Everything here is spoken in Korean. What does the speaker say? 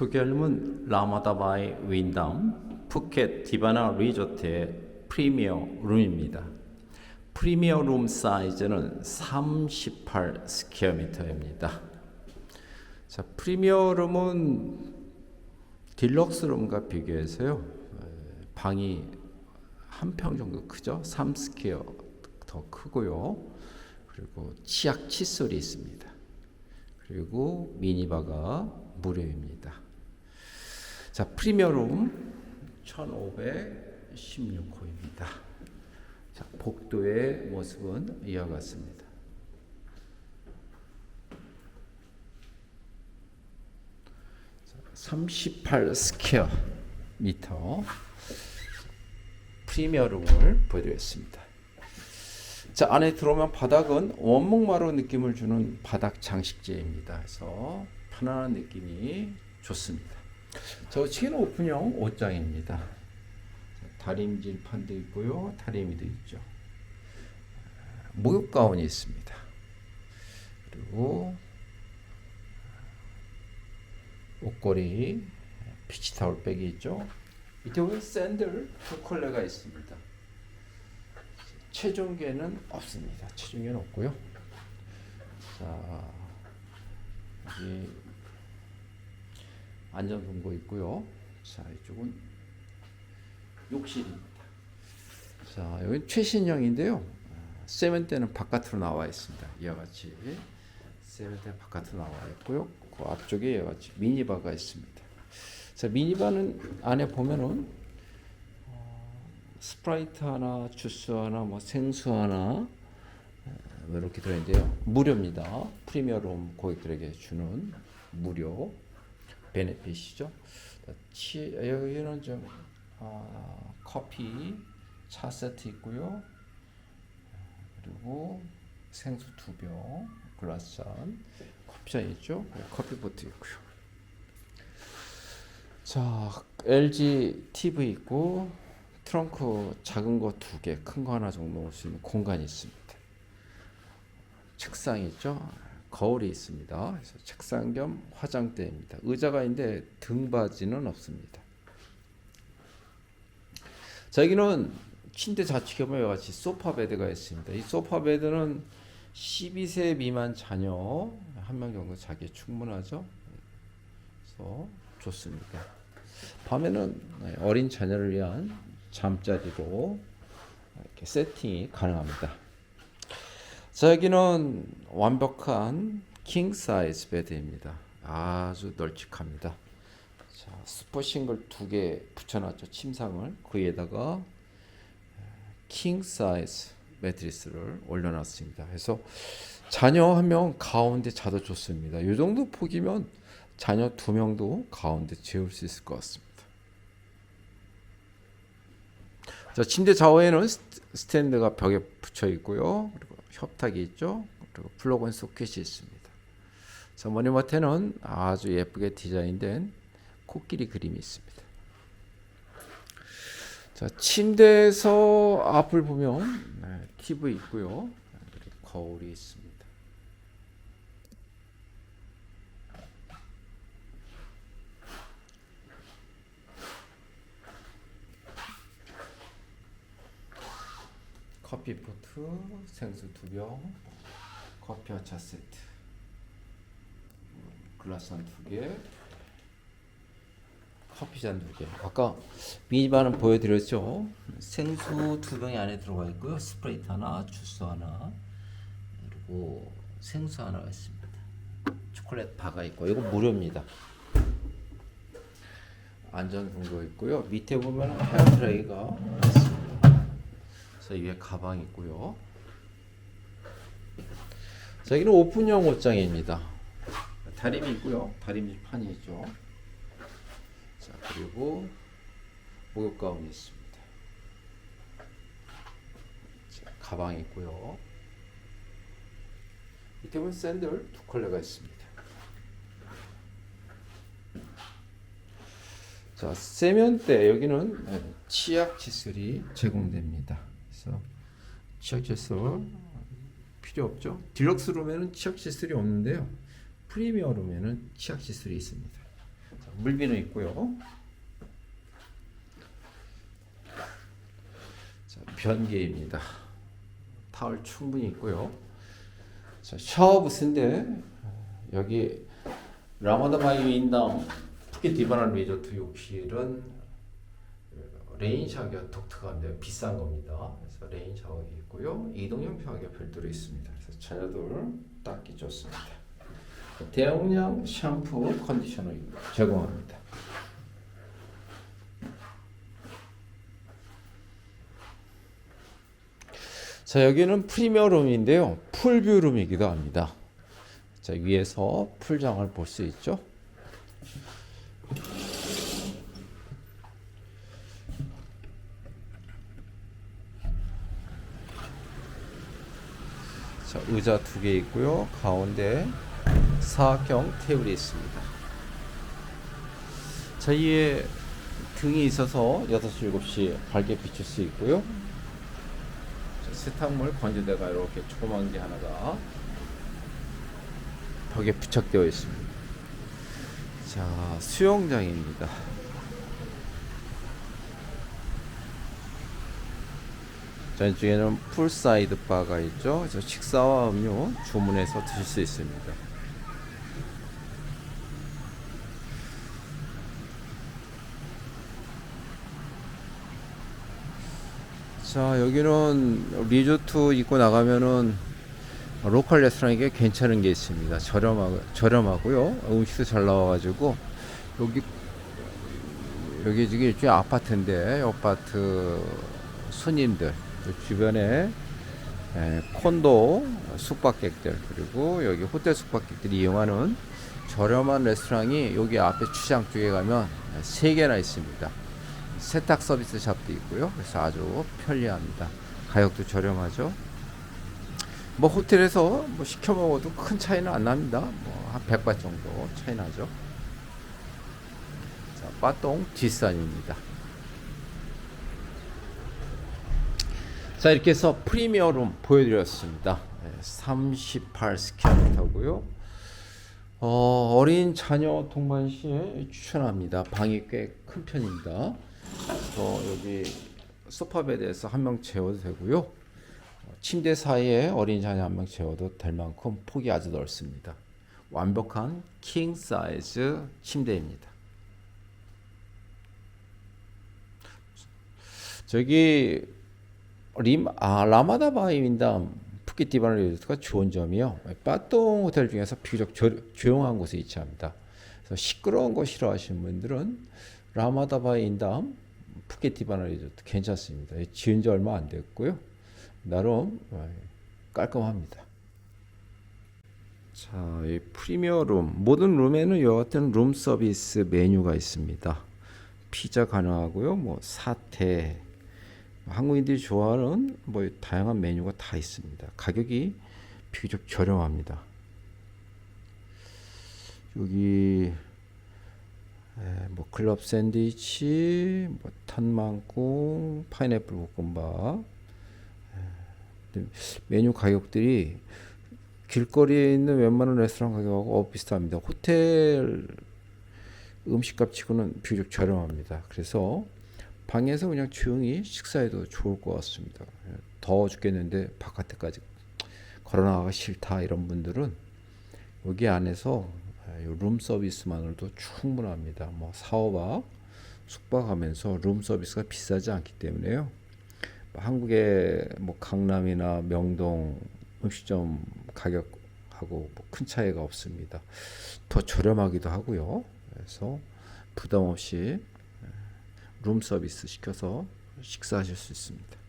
소개할 룸은 라마다 바이 윈담 푸켓 디바나 리조트의 프리미어 룸입니다. 프리미어 룸 사이즈는 38 스퀘어미터입니다. 자, 프리미어 룸은 딜럭스 룸과 비교해서요. 에, 방이 한 평 정도 크죠? 3 스퀘어 더 크고요. 그리고 치약 칫솔이 있습니다. 그리고 미니바가 무료입니다. 자, 프리미어룸 1516호입니다. 자, 복도의 모습은 이와 같습니다. 자, 38 스퀘어 미터 프리미어룸을 보여드렸습니다. 자 안에 들어오면 바닥은 원목마루 느낌을 주는 바닥 장식재입니다. 그래서 편안한 느낌이 좋습니다. 저 치는 오픈형 옷장입니다. 다림질 판도 있고요, 다리미도 있죠. 목욕 가운이 있습니다. 그리고 옷걸이, 피치 타올백이 있죠. 밑에 보면 샌들 두 컬러가 있습니다. 체중계는 없습니다. 체중계는 없고요. 자, 여기 안전 금고 있고요. 자, 이쪽은 욕실입니다. 자, 여기 최신형인데요. 세면대는 바깥으로 나와 있습니다. 이와 같이 세면대 바깥으로 나와 있고요. 그 앞쪽에 이와 같이 미니바가 있습니다. 자, 미니바는 안에 보면은 스프라이트 하나, 주스 하나, 뭐 생수 하나 뭐 이렇게 들어있는데요. 무료입니다. 프리미어룸 고객들에게 주는 무료 베네핏이죠. 치, 여기는 좀 아, 커피 차 세트 있고요. 그리고 생수 두 병, 글라스 잔, 커피잔 있죠. 커피 보트 있고요. 자, LG TV 있고 트렁크 작은 거 두 개, 큰 거 하나 정도 놓을 수 있는 공간이 있습니다. 책상이 있죠. 거울이 있습니다. 그래서 책상 겸 화장대입니다. 의자가 있는데 등받이는 없습니다. 자, 여기는 침대 좌측에 같이 소파 베드가 있습니다. 이 소파 베드는 12세 미만 자녀 한 명 정도 자기에 충분하죠. 그래서 좋습니다. 밤에는 어린 자녀를 위한 잠자리로 이렇게 세팅이 가능합니다. 자, 여기는 완벽한 킹 사이즈 베드입니다. 아주 널찍합니다. 자, 슈퍼 싱글 두 개 붙여놨죠. 침상을 그 위에다가 킹 사이즈 매트리스를 올려놨습니다. 그래서 자녀 한 명 가운데 자도 좋습니다. 이 정도 폭이면 자녀 두 명도 가운데 재울 수 있을 것 같습니다. 자, 침대 좌우에는 스탠드가 벽에 붙여 있고요. 협탁이 있죠. 그리고 플러그인 소켓이 있습니다. 자, 머리맡에는 아주 예쁘게 디자인된 코끼리 그림이 있습니다. 자, 침대에서 앞을 보면 네, TV 있고요. 그리고 거울이 있습니다. 커피 포트, 생수 두 병, 커피와 차 세트, 글라스 한 두 개, 커피 잔 두 개. 아까 미니바는 보여드렸죠. 생수 두 병이 안에 들어가 있고요. 스프레이트 하나, 주스 하나, 그리고 생수 하나가 있습니다. 초콜릿 바가 있고 이거 무료입니다. 안전 등도 있고요. 밑에 보면 헤어 드라이가 있습니다. 그래서 위에 가방 있고요. 자, 여기는 오픈형 옷장입니다. 다림이 있고요. 다림판이 있죠. 자, 그리고 목욕 가운이 있습니다. 자, 가방 있고요. 밑에 보면 샌들 두 컬러가 있습니다. 자, 세면대 여기는 네, 치약 칫솔이 제공됩니다. 그래서 치약 칫솔 필요 없죠. 딜럭스 룸에는 치약 칫솔이 없는데요. 프리미어 룸에는 치약 칫솔이 있습니다. 자, 물비는 있고요. 자, 변기입니다. 타월 충분히 있고요. 자, 샤워 부스인데 여기 라마다바이 인담 푸켓 디바나 리조트 욕실은 레인 샤워기가 독특한데 비싼 겁니다. 그래서 레인 샤워기 있고요. 이동형 샤워기가 별도로 있습니다. 그래서 자녀들 닦기 좋습니다. 대용량 샴푸 컨디셔너 제공합니다. 자 여기는 프리미어 룸인데요 풀뷰 룸이기도 합니다 자 위에서 풀장을 볼 수 있죠 자 의자 두 개 있고요 가운데 사각형 테이블이 있습니다 자 위에 등이 있어서 6시 7시 밝게 비출 수 있고요 세탁물 건조대가 이렇게 조그만 게 하나가 벽에 부착되어 있습니다. 자, 수영장입니다. 자, 이쪽에는 풀사이드 바가 있죠. 그래서 식사와 음료 주문해서 드실 수 있습니다. 자 여기는 리조트 입고 나가면은 로컬 레스토랑이 괜찮은 게 있습니다. 저렴하, 저렴하고요. 음식도 잘 나와가지고 여기 여기 지금 일종의 아파트인데 아파트 손님들 주변에 에, 콘도 숙박객들 그리고 여기 호텔 숙박객들이 이용하는 저렴한 레스토랑이 여기 앞에 주장 쪽에 가면 세 개나 있습니다. 세탁 서비스 샵도 있고요. 그래서 아주 편리합니다. 가격도 저렴하죠. 뭐 호텔에서 뭐 시켜 먹어도 큰 차이는 안 납니다. 뭐한 100바 정도 차이 나죠. 자, 빠똥 뒷산입니다. 자, 이렇게 해서 프리미어룸 보여드렸습니다. 38스퀘어미터고요. 어, 어린 자녀 동반 시에 추천합니다. 방이 꽤 큰 편입니다. 그래서 여기 소파 베드에서 한 명 재워도 되고요. 어, 침대 사이에 어린 자녀 한 명 재워도 될 만큼 폭이 아주 넓습니다. 완벽한 킹 사이즈 침대입니다. 저기 림, 아, 라마다 바이민담 푸켓 디바나 리조트가 좋은 점이요. 빠똥 호텔 중에서 비교적 조, 조용한 곳에 위치합니다. 그래서 시끄러운 거 싫어하시는 분들은 라마다 바이인담 푸켓 디바나 리조트 괜찮습니다. 지은 지 얼마 안 됐고요. 나름 어, 깔끔합니다. 자, 이 프리미어 룸 모든 룸에는 이와 같은 룸 서비스 메뉴가 있습니다. 피자 가능하고요. 뭐 사태 한국인들이 좋아하는 뭐 다양한 메뉴가 다 있습니다. 가격이 비교적 저렴합니다. 여기 에, 뭐 클럽 샌드위치, 뭐 탄망콩, 파인애플 볶음밥. 에, 메뉴 가격들이 길거리에 있는 웬만한 레스토랑 가격하고 어, 비슷합니다. 호텔 음식값 치고는 비교적 저렴합니다. 그래서 방에서 그냥 조용히 식사해도 좋을 것 같습니다. 더워 죽겠는데 바깥에까지 걸어나가기 싫다 이런 분들은 여기 안에서 룸 서비스만으로도 충분합니다. 뭐 사오박 숙박하면서 룸 서비스가 비싸지 않기 때문에요. 한국의 뭐 강남이나 명동 음식점 가격하고 뭐 큰 차이가 없습니다. 더 저렴하기도 하고요. 그래서 부담 없이 룸 서비스 시켜서 식사하실 수 있습니다.